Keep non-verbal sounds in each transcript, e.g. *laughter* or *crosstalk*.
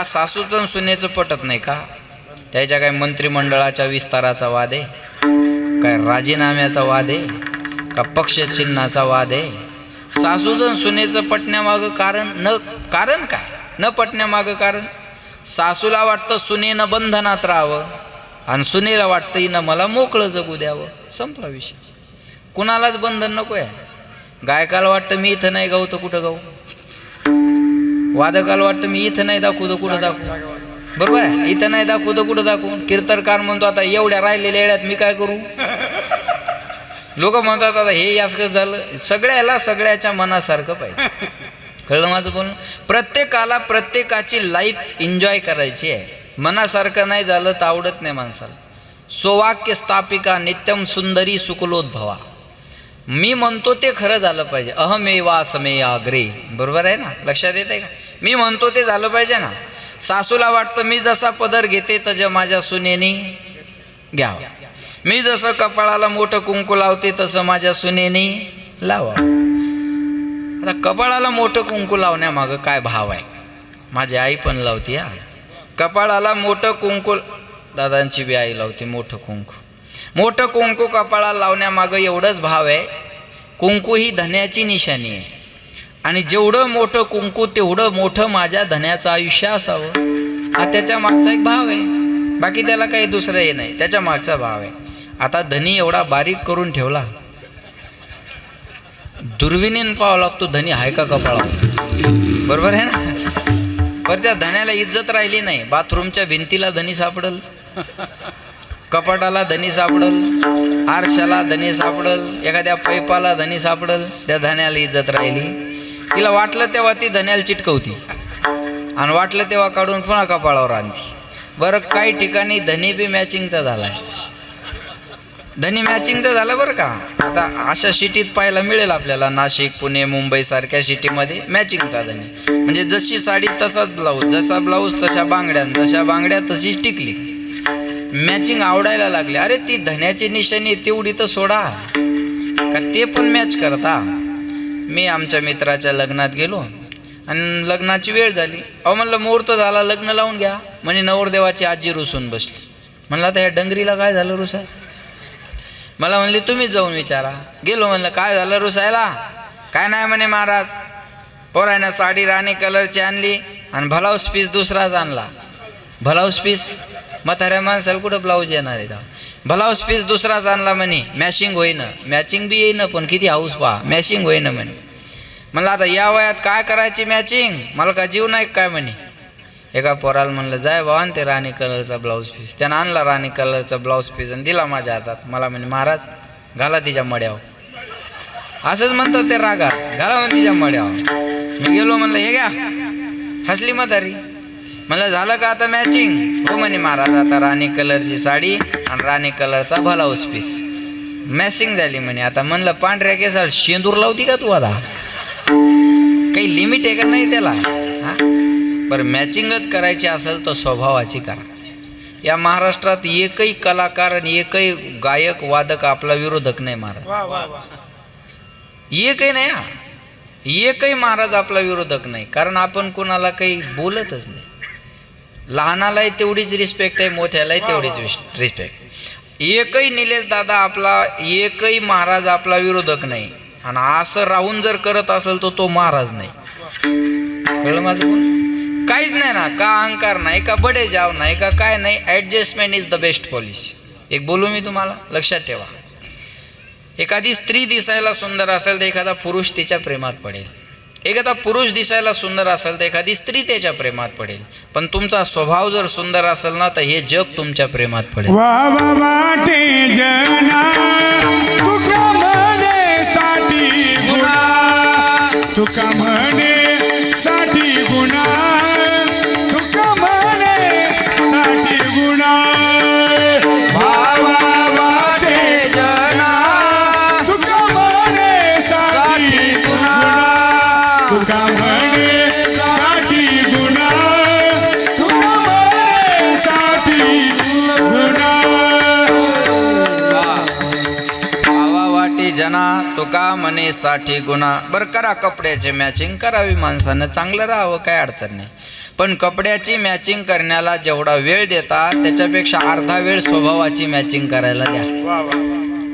आज सासूचं सुनेचं पटत नाही का? त्याच्या काय मंत्रिमंडळाच्या विस्ताराचा वाद आहे? काय राजीनाम्याचा वाद आहे? का पक्षचिन्हाचा वाद आहे? सासूचं सुनेचं पटण्यामागं कारण न कारण काय? न पटण्यामागं कारण सासूला वाटतं सुनेनं बंधनात राहावं आणि सुनेला वाटतं हिनं मला मोकळं जगू द्यावं. संपला विषय. कुणालाच बंधन नको आहे गायकाला वाटतं मी इथं नाही गाऊ तर कुठं गाऊ? वादकाला वाटतं मी इथं नाही दाखवू तर कुठं दाखवू? बरोबर आहे? इथं नाही दाखवू तर कुठं दाखवू? कीर्तनकार म्हणतो आता एवढ्या राहिलेल्या येड्यात मी काय करू? लोक म्हणतात आता हे यास झालं. सगळ्याला सगळ्याच्या मनासारखं पाहिजे. कळलं माझं बोलणं प्रत्येकाला प्रत्येकाची लाईफ एन्जॉय करायची आहे. मनासारखं नाही झालं तर आवडत नाही माणसाला. सोवाक्य स्थापिका नित्यम सुंदरी सुकुलोद्भवा. मी म्हणतो ते खरं झालं पाहिजे. अहमेवा समे अग्रे. बरोबर आहे ना? लक्षात येत आहे का? मी म्हणतो ते झालं पाहिजे ना. सासूला वाटतं मी जसा पदर घेते तज माझ्या सुनेनी घ्यावं. मी जसं कपाळाला मोठं कुंकू लावते तसं माझ्या सुनेनी लावा आता कपाळाला मोठं कुंकू लावण्यामागं काय भाव आहे? माझी आई पण लावती हा. कपाळाला मोठं कुंकू दादांची बी आई लावते मोठं कुंकू. मोठं कुंकू कपाळाला लावण्यामागं एवढंच भाव आहे. कुंकू ही धन्याची निशाणी आहे. आणि जेवढं मोठं कुंकू तेवढं मोठं माझ्या धन्याचं आयुष्य असावं. हा त्याच्या मागचा एक भाव आहे. बाकी त्याला काही दुसरं हे नाही. त्याच्या मागचा भाव आहे. आता धनी एवढा बारीक करून ठेवला. दुर्विणीन पाहावं लागतो धनी आहे का कपाळा बरोबर आहे ना? पर त्या धन्याला इज्जत राहिली नाही. बाथरूमच्या भिंतीला धनी सापडल. कपाटाला धनी सापडल आरशाला धनी सापडल एखाद्या पैपाला धनी सापडल त्या धन्याला इज्जत राहिली. तिला वाटलं तेव्हा ती धन्याला चिटकवती आणि वाटलं तेव्हा काढून पुन्हा कपाळावर आणती. बरं काही ठिकाणी धनी बी मॅचिंगचा झाला आहे धनी मॅचिंगचा झालं बरं का? आता अशा सिटीत पाहायला मिळेल आपल्याला नाशिक पुणे मुंबई सारख्या सिटीमध्ये मॅचिंगचा धनी. म्हणजे जशी साडी तसाच ब्लाऊज जसा ब्लाऊज तशा बांगड्या जशा बांगड्या तशीच टिकली. मॅचिंग आवडायला लागले. अरे ती धन्याची निशाणी तेवढी तर सोडा. का ते पण मॅच करता? मी आमच्या मित्राच्या लग्नात गेलो आणि लग्नाची वेळ झाली. अहो म्हणलं मुहूर्त झाला लग्न लावून घ्या. म्हणे नवरदेवाची आजी रुसून बसली. म्हणलं आता ह्या डंगरीला काय झालं रुसाय? मला म्हणले तुम्हीच जाऊन विचारा. गेलो म्हणलं काय झालं रुसायला? काय नाही म्हणे महाराज. पोरायनं साडी राणी कलरची आणली आणि भलाऊस पीस दुसराच आणला. भलाऊस पीस म्हाताऱ्या माणसाला कुठं ब्लाऊज येणार आहे ब्लाऊज पीस दुसराच आणला म्हणे मॅचिंग होईना. मॅचिंग बी येईना पण किती हाऊस पहा. मॅचिंग होईना म्हणे. म्हणलं आता या वयात काय करायची मॅचिंग मला का जीव नाही काय म्हणे? एका पोराला म्हणलं जाय बाबा आणि ते राणी कलरचा ब्लाऊज पीस त्यानं आणला राणी कलरचा ब्लाऊज पीस आणि दिला माझ्या हातात. मला म्हणे महाराज घाला तिच्या मड्यावर. असंच म्हणतात ते रागा. घाला म्हणे तिच्या मड्यावर. मी गेलो म्हणलं हे घ्या. हसली म्हातारी. म्हणलं झालं का आता मॅचिंग हो म्हणे महाराज आता राणी कलरची साडी आणि राणी कलरचा ब्लाऊज पीस मॅचिंग झाली म्हणे. आता म्हणलं पांढऱ्या केसाला शेंदूर लावती का तू आता? काही लिमिट आहे का नाही त्याला? हा? बरं मॅचिंगच करायची असेल तर स्वभावाची करा. या महाराष्ट्रात एकही कलाकार आणि एकही गायक वादक आपला विरोधक नाही महाराज. एकही नाही हा. एकही महाराज आपला विरोधक नाही. कारण आपण कोणाला काही बोलतच नाही. लहानालाही तेवढीच रिस्पेक्ट आहे मोठ्यालाही तेवढीच रिस्पेक्ट एकही निलेश दादा आपला एकही महाराज आपला विरोधक नाही. आणि असं राहून जर करत असेल तर तो महाराज नाही. कळलं माझं बोल? काहीच नाही ना का अहंकार नाही का बडे जाव नाही का काय नाही adjustment is the best policy एक बोलू मी तुम्हाला? लक्षात ठेवा. एखादी स्त्री दिसायला सुंदर असेल तर एखादा पुरुष तिच्या प्रेमात पडेल. एखादा पुरुष दिसायला सुंदर असेल तर एखादी स्त्री त्याच्या प्रेमात पडेल. पण तुमचा स्वभाव जर सुंदर असेल ना तर हे जग तुमच्या प्रेमात पडेल. वा वा तुका म्हणे साठी गुन्हा. बरं करा कपड्याचे मॅचिंग करावी माणसानं चांगलं राहावं काय अडचण नाही. पण कपड्याची मॅचिंग करण्याला जेवढा वेळ देतात त्याच्यापेक्षा अर्धा वेळ स्वभावाची मॅचिंग करायला द्या.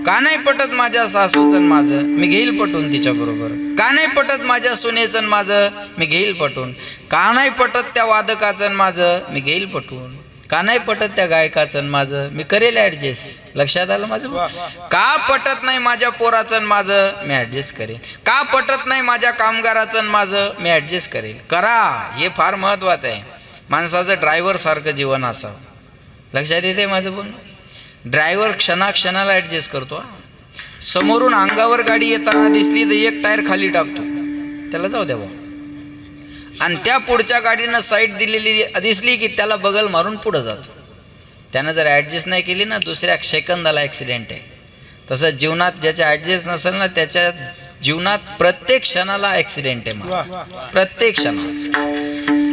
का नाही पटत माझ्या सासूचं माझं? मी घेईल पटून तिच्या बरोबर. का नाही पटत माझ्या सुनेचं माझं? मी घेईल पटून. का नाही पटत त्या वादकाचं माझं? मी घेईल पटून. का नाही पटत त्या गायकाचं माझं? मी करेल ऍडजस्ट लक्षात आलं माझं? का पटत नाही माझ्या पोराचं आणि माझं? मी ऍडजस्ट करेल. का पटत नाही माझ्या कामगाराचं आणि माझं? मी ऍडजस्ट करेल. करा. हे फार महत्वाचं आहे. माणसाचं ड्रायव्हर सारखं जीवन असावं. लक्षात येते माझं बोलणं? ड्रायव्हर क्षणाक्षणाला ॲडजस्ट करतो. समोरून अंगावर गाडी येताना दिसली तर एक टायर खाली टाकतो. त्याला जाऊ द्या आणि त्या पुढच्या गाडीनं साईड दिलेली दिसली की त्याला बगल मारून पुढं जातो. त्यानं जर ॲडजस्ट नाही केली ना दुसऱ्या सेकंदाला ॲक्सिडेंट आहे. तसं जीवनात ज्याच्या ॲडजस्ट नसेल ना त्याच्या जीवनात प्रत्येक क्षणाला ॲक्सिडेंट आहे प्रत्येक क्षणात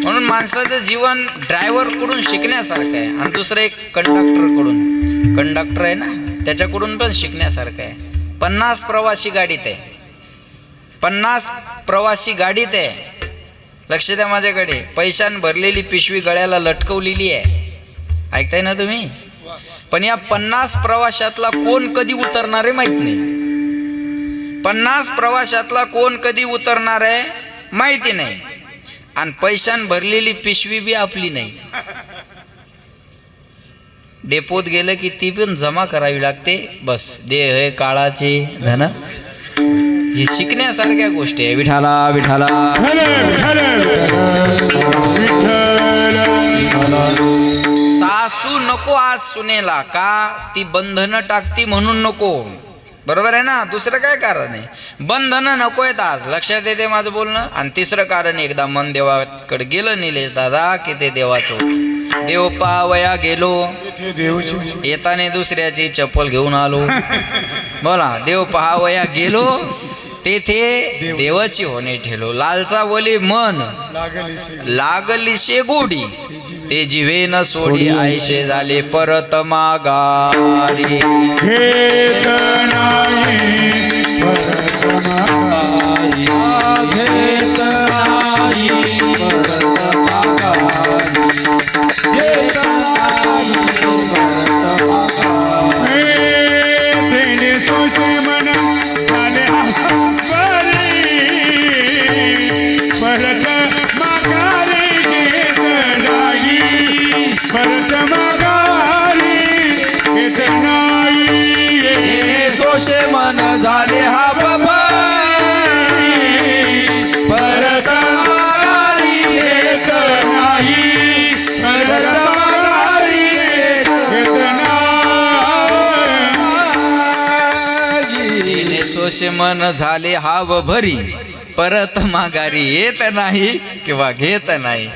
म्हणून माणसाचं जीवन ड्रायव्हरकडून शिकण्यासारखं आहे. आणि दुसरं एक कंडक्टरकडून कंडक्टर आहे ना त्याच्याकडून पण शिकण्यासारखं आहे. पन्नास प्रवासी गाडीत आहे. पन्नास प्रवासी गाडीत आहे. लक्ष द्या माझ्याकडे. पैशान भरलेली पिशवी गळ्याला लटकवलेली आहे. ऐकताय ना तुम्ही? पण या पन्नास प्रवाशातला कोण कधी उतरणार आहे माहीत नाही. पन्नास प्रवाशातला कोण कधी उतरणार आहे माहिती नाही. आणि पैशान भरलेली पिशवी बी आपली नाही. डेपोत गेलं की ती पण जमा करावी लागते. बस देह हे काळाचे धन. ही शिकण्यासारख्या गोष्टी आहे. विठाला विठाला सासू नको आज सुनेला का? ती बंधनं टाकती म्हणून नको. बरोबर आहे ना? दुसरं काय कारण आहे? बंधनं नको आहेत आज. लक्षात येते माझं बोलणं? आणि तिसरं कारण एकदा मन देवाकडे गेलं निलेश दादा की ते देवाचं देव पावया गेलो. येताने दुसऱ्याची चप्पल घेऊन आलो. *laughs* बोला देव पहावया गेलो. तेथे देवाची होणे ठेलो. लालचा वली मन लागली शे गोडी. ते जिवे न सोडी आयशे झाले परत मागारी घेत नाही मन झाले हाव भरी परत माघारी येत नाही किंवा घेत नाही.